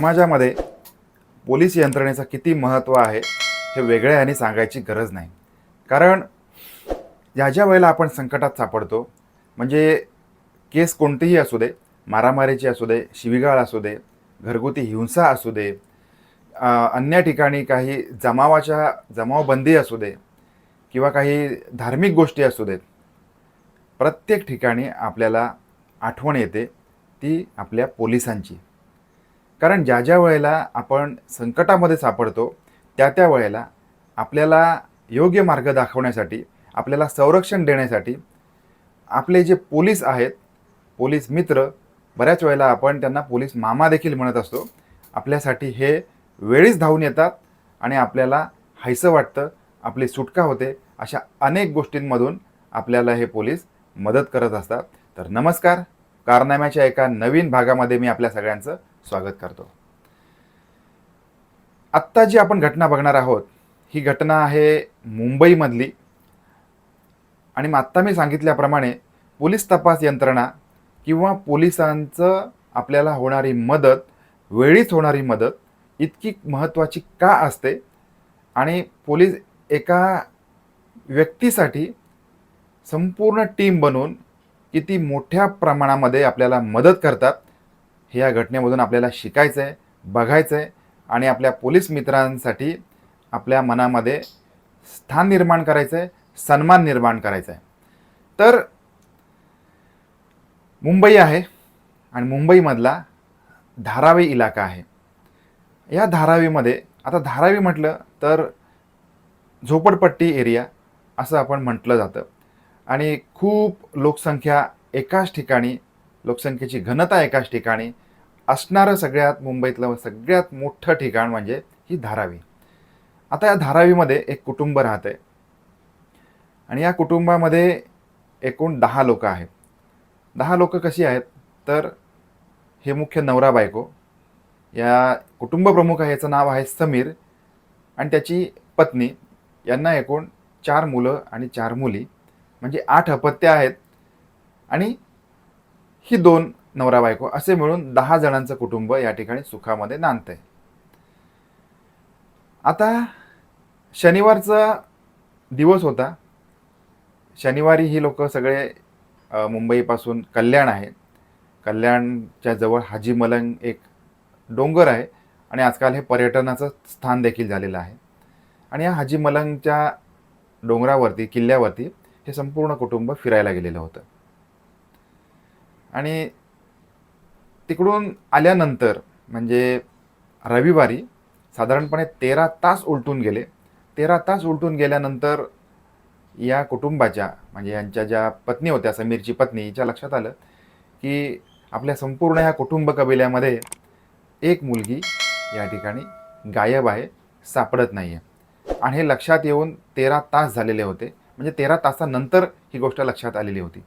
समाजामध्ये पोलीस यंत्रणेचं किती महत्त्व आहे हे वेगळ्या आणि सांगायची गरज नाही. कारण ज्या ज्या वेळेला आपण संकटात सापडतो म्हणजे केस कोणतीही असू दे मारामारीची असू दे शिवीगाळ असू दे घरगुती हिंसा असू दे अन्य ठिकाणी काही जमावाच्या जमावबंदी असू दे किंवा काही धार्मिक गोष्टी असू देत प्रत्येक ठिकाणी आपल्याला आठवण येते ती आपल्या पोलिसांची. कारण ज्या ज्या वेळेला आपण संकटामध्ये सापडतो त्या त्या वेळेला आपल्याला योग्य मार्ग दाखवण्यासाठी आपल्याला संरक्षण देण्यासाठी आपले जे पोलीस आहेत पोलीस मित्र बऱ्याच वेळेला आपण त्यांना पोलीस मामा देखील म्हणत असतो. आपल्यासाठी हे वेळीच धावून येतात आणि आपल्याला हायसं वाटतं आपली सुटका होते अशा अनेक गोष्टींमधून आपल्याला हे पोलीस मदत करत असतात. तर नमस्कार कारनाम्याच्या एका नवीन भागामध्ये मी आपल्या सगळ्यांचं स्वागत करतो. आत्ता जी आपण घटना बघणार आहोत ही घटना आहे मुंबईमधली. आणि मग आत्ता मी सांगितल्याप्रमाणे पोलीस तपास यंत्रणा किंवा पोलिसांचं आपल्याला होणारी मदत वेळीच होणारी मदत इतकी महत्त्वाची का असते? आणि पोलीस एका व्यक्तीसाठी संपूर्ण टीम बनवून किती मोठ्या प्रमाणामध्ये आपल्याला मदत करतात? हे या घटनेमधून आपल्याला शिकायचं आहे बघायचं आहे आणि आपल्या पोलीस मित्रांसाठी आपल्या मनामध्ये स्थान निर्माण करायचं आहे सन्मान निर्माण करायचा आहे तर मुंबई आहे आणि मुंबईमधला धारावी इलाका आहे. या धारावीमध्ये आता धारावी म्हटलं तर झोपडपट्टी एरिया असं आपण म्हटलं जातं. आणि खूप लोकसंख्या एकाच ठिकाणी लोकसंख्येची घनता एकाच ठिकाणी असणारं सगळ्यात मुंबईतलं सगळ्यात मोठं ठिकाण म्हणजे ही धारावी. आता या धारावीमध्ये एक कुटुंब राहतं आहे आणि या कुटुंबामध्ये एकूण दहा लोक आहेत. दहा लोक कशी आहेत? तर हे मुख्य नवरा बायको. या कुटुंब प्रमुख आहे याचं नाव आहे समीर. आणि त्याची पत्नी यांना एकूण चार मुलं आणि चार मुली. म्हणजे आठ अपत्य आहेत. आणि ही दोन नवरा बायको असे मिळून दहा जणांचं कुटुंब या ठिकाणी सुखामध्ये नांदतंय आता शनिवारचा दिवस होता. शनिवारी ही लोक सगळे मुंबईपासून कल्याण आहे कल्याणच्या जवळ हाजी मलंग एक डोंगर आहे आणि आजकाल हे पर्यटनाचं स्थान देखील झालेलं आहे. आणि या हाजी मलंगच्या डोंगरावरती किल्ल्यावरती हे संपूर्ण कुटुंब फिरायला गेलेलं होतं. आणि तिकडून आल्यानंतर म्हणजे रविवारी साधारणपणे तेरा तास उलटून गेले. तेरा तास उलटून गेल्यानंतर या कुटुंबाच्या म्हणजे यांच्या ज्या पत्नी होत्या समीरची पत्नी हिच्या लक्षात आलं की आपल्या संपूर्ण ह्या कुटुंब कबिल्यामध्ये एक मुलगी या ठिकाणी गायब आहे सापडत नाही आहे आणि हे लक्षात येऊन तेरा तास झालेले होते. म्हणजे तेरा तासानंतर ही गोष्ट लक्षात आलेली होती.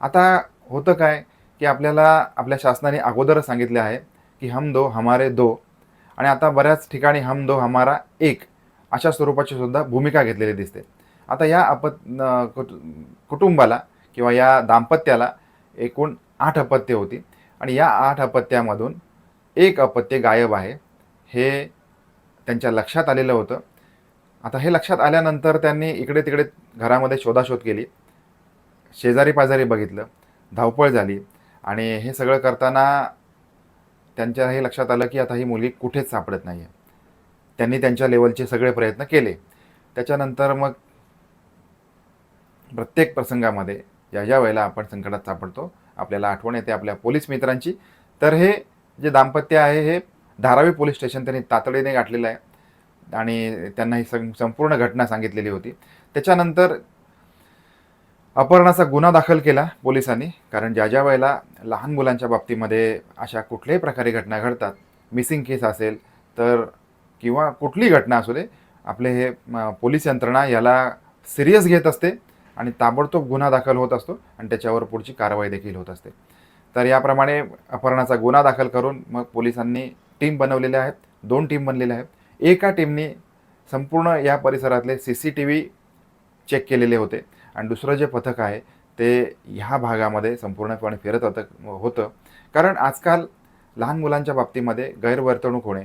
आता होतं काय? की आपल्याला आपल्या शासनाने अगोदरच सांगितले आहे की हम दो हमारे दो. आणि आता बऱ्याच ठिकाणी हम दो हमारा एक अशा स्वरूपाची सुद्धा भूमिका घेतलेली दिसते. आता या अपत कुटुंबाला किंवा या दाम्पत्याला एकूण आठ अपत्य होती. आणि या आठ अपत्यामधून एक अपत्य गायब आहे. हे त्यांच्या लक्षात आलेलं होतं. आता हे लक्षात आल्यानंतर त्यांनी इकडे तिकडे घरामध्ये शोधाशोध केली. शेजारी पाजारी बघितलं. धावपळ झाली. आणि हे सगळं करताना त्यांच्या हे लक्षात आलं की आता ही मुलगी कुठेच सापडत नाही आहे त्यांनी त्यांच्या लेवलचे सगळे प्रयत्न केले. त्याच्यानंतर मग प्रत्येक प्रसंगामध्ये ज्या ज्या वेळेला आपण संकटात सापडतो. आपल्याला आठवण येते आपल्या पोलीस मित्रांची. तर हे जे दाम्पत्य आहे हे धारावी पोलीस स्टेशन त्यांनी तातडीने गाठलेलं आहे. आणि त्यांना ही सं संपूर्ण घटना सांगितलेली होती. त्याच्यानंतर अपहरणाचा गुन्हा दाखल केला पोलिसांनी कारण ज्या ज्या वेळेला लहान मुलांच्या बाबतीमध्ये अशा कुठल्याही प्रकारे घटना घडतात मिसिंग केस असेल तर किंवा कुठलीही घटना असू दे आपले हे पोलीस यंत्रणा याला सिरियस घेत असते आणि ताबडतोब गुन्हा दाखल होत असतो आणि त्याच्यावर पुढची कारवाई देखील होत असते. तर याप्रमाणे अपहरणाचा गुन्हा दाखल करून मग पोलिसांनी टीम बनवलेल्या आहेत दोन टीम बनलेल्या आहेत. एका टीमने संपूर्ण या परिसरातले C C T V check केलेले होते. आणि दुसरं जे पथक आहे ते ह्या भागामध्ये संपूर्णपणे फिरत होतं होतं. कारण आजकाल लहान मुलांच्या बाबतीमध्ये गैरवर्तणूक होणे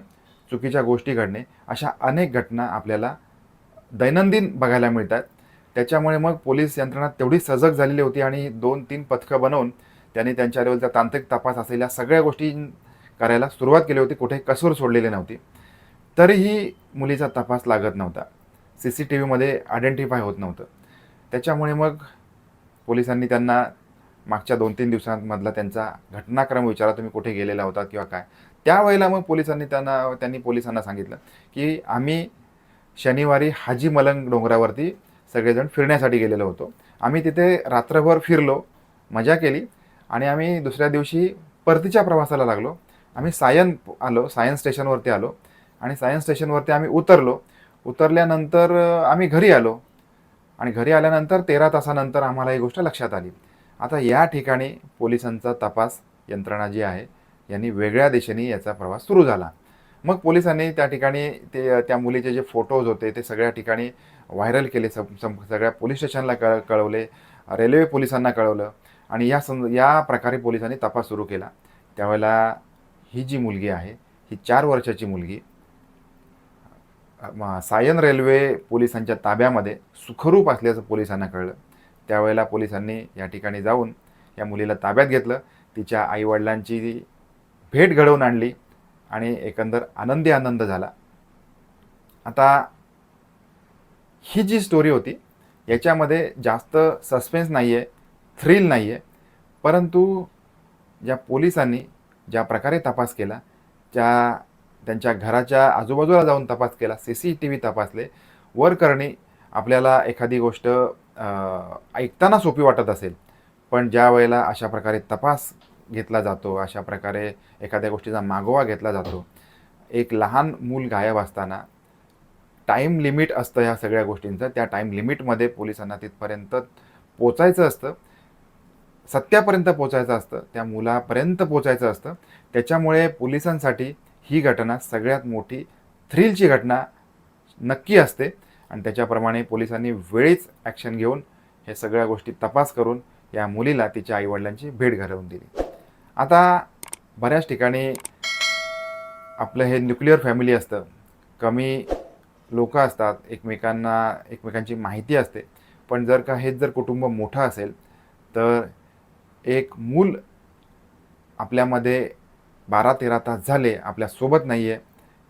चुकीच्या गोष्टी घडणे अशा अनेक घटना आपल्याला दैनंदिन बघायला मिळतात. त्याच्यामुळे मग पोलीस यंत्रणा तेवढी सजग झालेली होती आणि दोन तीन पथकं बनवून त्यांनी त्यांच्या लेवलचा तांत्रिक तपास असलेल्या सगळ्या गोष्टी करायला सुरुवात केली होती. कुठे कसूर सोडलेली नव्हती. तरीही मुलीचा तपास लागत नव्हता. सी सी टी व्हीमध्ये आयडेंटिफाय होत नव्हतं. त्याच्यामुळे मग पोलिसांनी त्यांना मागच्या दोन तीन दिवसांमधला त्यांचा घटनाक्रम विचारा तुम्ही कुठे गेलेला होता किंवा काय? त्यावेळेला मग पोलिसांनी त्यांना त्यांनी पोलिसांना सांगितलं की आम्ही शनिवारी हाजी मलंग डोंगरावरती सगळेजण फिरण्यासाठी गेलेलो होतो. आम्ही तिथे रात्रभर फिरलो मजा केली आणि आम्ही दुसऱ्या दिवशी परतीच्या प्रवासाला लागलो. आम्ही सायन आलो सायन स्टेशनवरती आलो आणि सायन्स स्टेशनवरती आम्ही उतरलो. उतरल्यानंतर आम्ही घरी आलो. आणि घरी आल्यानंतर तेरा तासानंतर आम्हाला ही गोष्ट लक्षात आली. आता या ठिकाणी पोलिसांचा तपास यंत्रणा जी आहे यांनी वेगळ्या दिशेने याचा प्रवास सुरू झाला. मग पोलिसांनी त्या ठिकाणी ते त्या मुलीचे जे फोटोज होते ते सगळ्या ठिकाणी व्हायरल केले सम सम सगळ्या पोलीस स्टेशनला कळ कळवले रेल्वे पोलिसांना कळवलं आणि या सं या प्रकारे पोलिसांनी तपास सुरू केला. त्यावेळेला ही जी मुलगी आहे ही चार वर्षाची मुलगी सायन रेल्वे पोलिसांच्या ताब्यामध्ये सुखरूप असल्याचं पोलिसांना कळलं. त्यावेळेला पोलिसांनी या ठिकाणी जाऊन या मुलीला ताब्यात घेतलं. तिच्या आईवडिलांची भेट घडवून आणली आणि एकंदर आनंदी आनंद झाला. आता ही जी स्टोरी होती याच्यामध्ये जास्त सस्पेन्स नाही आहे थ्रिल नाही आहे परंतु ज्या पोलिसांनी ज्या प्रकारे तपास केला त्या त्यांच्या घराच्या आजूबाजूला जाऊन तपास केला सी सी टी व्ही तपासले. वर करणे आपल्याला एखादी गोष्ट ऐकताना सोपी वाटत असेल पण ज्या वेळेला अशा प्रकारे तपास घेतला जातो अशा प्रकारे एखाद्या गोष्टीचा मागोवा घेतला जातो एक लहान मूल गायब असताना टाईम लिमिट असतं ह्या सगळ्या गोष्टींचं. त्या टाईम लिमिटमध्ये पोलिसांना तिथपर्यंत पोचायचं असतं. सत्यापर्यंत पोचायचं असतं. त्या मुलापर्यंत पोचायचं असतं. त्याच्यामुळे पोलिसांसाठी ही घटना सगळ्यात मोठी थ्रिलची घटना नक्की असते. आणि त्याच्याप्रमाणे पोलिसांनी वेळीच ॲक्शन घेऊन हे सगळ्या गोष्टी तपास करून या मुलीला तिच्या आईवडिलांची भेट घालवून दिली. आता बऱ्याच ठिकाणी आपलं हे न्यूक्लिअर फॅमिली असतं. कमी लोक असतात एकमेकांना एकमेकांची माहिती असते. पण जर का हेच जर कुटुंब मोठं असेल तर एक मूल आपल्यामध्ये बारा तेरा तास झाले आपल्यासोबत नाही आहे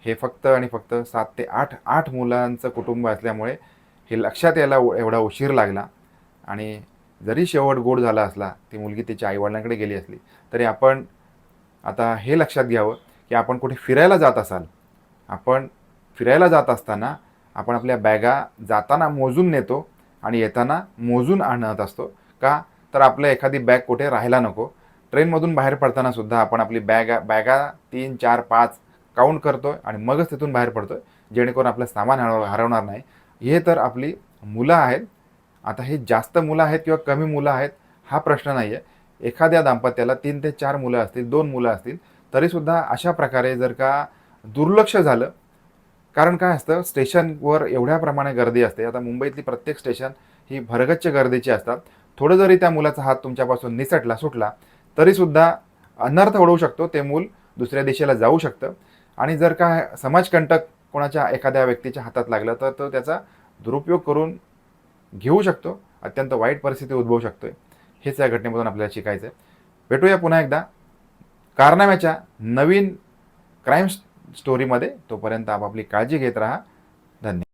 हे फक्त आणि फक्त सात ते आठ आठ मुलांचं कुटुंब असल्यामुळे हे लक्षात यायला उ- एवढा उशीर लागला. आणि जरी शेवट गोड झाला असला ती मुलगी तिच्या आईवडिलांकडे गेली असली तरी आपण आता हे लक्षात घ्यावं की आपण कुठे फिरायला जात असाल. आपण फिरायला जात असताना आपण आपल्या बॅगा जाताना मोजून नेतो आणि येताना मोजून आणत असतो. का? तर आपलं एखादी बॅग कुठे राहायला नको. ट्रेनमधून बाहेर पडताना सुद्धा आपण आपली बॅगा बॅगा तीन चार पाच काउंट करतोय आणि मगच तिथून बाहेर पडतोय जेणेकरून आपलं सामान हरव हरवणार नाही. हे तर आपली मुलं आहेत. आता हे जास्त मुलं आहेत किंवा कमी मुलं आहेत हा प्रश्न नाही आहे एखाद्या दाम्पत्याला तीन ते चार मुलं असतील दोन मुलं असतील तरीसुद्धा अशा प्रकारे जर का दुर्लक्ष झालं कारण काय असतं स्टेशनवर एवढ्या प्रमाणे गर्दी असते. आता मुंबईतली प्रत्येक स्टेशन ही भरगच्च गर्दीची असतात. थोडं जरी त्या मुलाचा हात तुमच्यापासून निसटला सुटला तरीसुद्धा अनर्थ ओढवू शकतो ते मूल दुसऱ्या दिशेला जाऊ शकतं. आणि जर का समाजकंटक कोणाच्या एखाद्या व्यक्तीच्या हातात लागलं तर तो त्याचा दुरुपयोग करून घेऊ शकतो. अत्यंत वाईट परिस्थिती उद्भवू शकतो हेच या घटनेमधून आपल्याला शिकायचं आहे. भेटूया पुन्हा एकदा. कारनाम्याच्या नवीन क्राईम स्टोरीमध्ये तोपर्यंत आपापली काळजी घेत राहा. धन्यवाद.